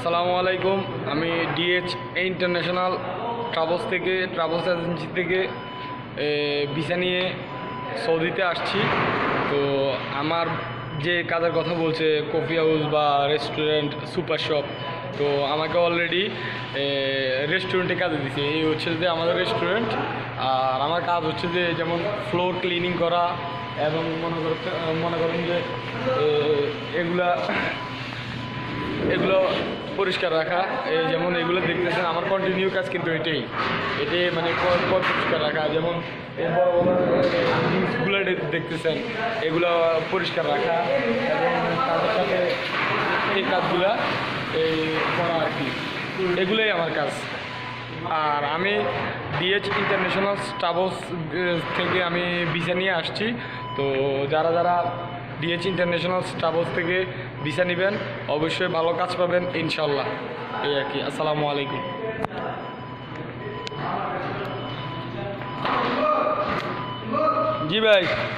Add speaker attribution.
Speaker 1: আসসালামু আলাইকুম। আমি ডিএইচ ইন্টারন্যাশনাল ট্রাভেলস থেকে ট্রাভেলস এজেন্সি থেকে ভিসা নিয়ে সৌদিতে আসছি। তো আমার যে কাজের কথা বলছে কফি হাউস বা রেস্টুরেন্ট সুপার শপ তো আমাকে অলরেডি রেস্টুরেন্টে কাজে দিছে। এই হচ্ছে যে আমাদের রেস্টুরেন্ট আর আমার কাজ হচ্ছে যে যেমন ফ্লোর ক্লিনিং করা এবং মনে করতে মনে করেন যে এগুলা, এগুলো পরিষ্কার রাখা। এই যেমন এগুলো দেখতেছেন, আমার কন্টিনিউ কাজ কিন্তু এটাই। এটাই মানে পরিষ্কার রাখা। যেমন এই বড় বড় জিনিসগুলো দেখতেছেন, এগুলো পরিষ্কার রাখা। এবং তাদের সাথে এই কাজগুলা এই করা আর কি। এগুলোই আমার কাজ। আর আমি ডিএইচ ইন্টারন্যাশনাল স্টাফস থেকে আমি ভিসা নিয়ে আসছি। তো যারা যারা ডিএইচ ইন্টারন্যাশনাল স্টাফস থেকে ভিসা নেবেন, অবশ্যই ভালো কাজ পাবেন ইনশাল্লাহ এই আর কি, আসসালামু আলাইকুম। জি ভাই।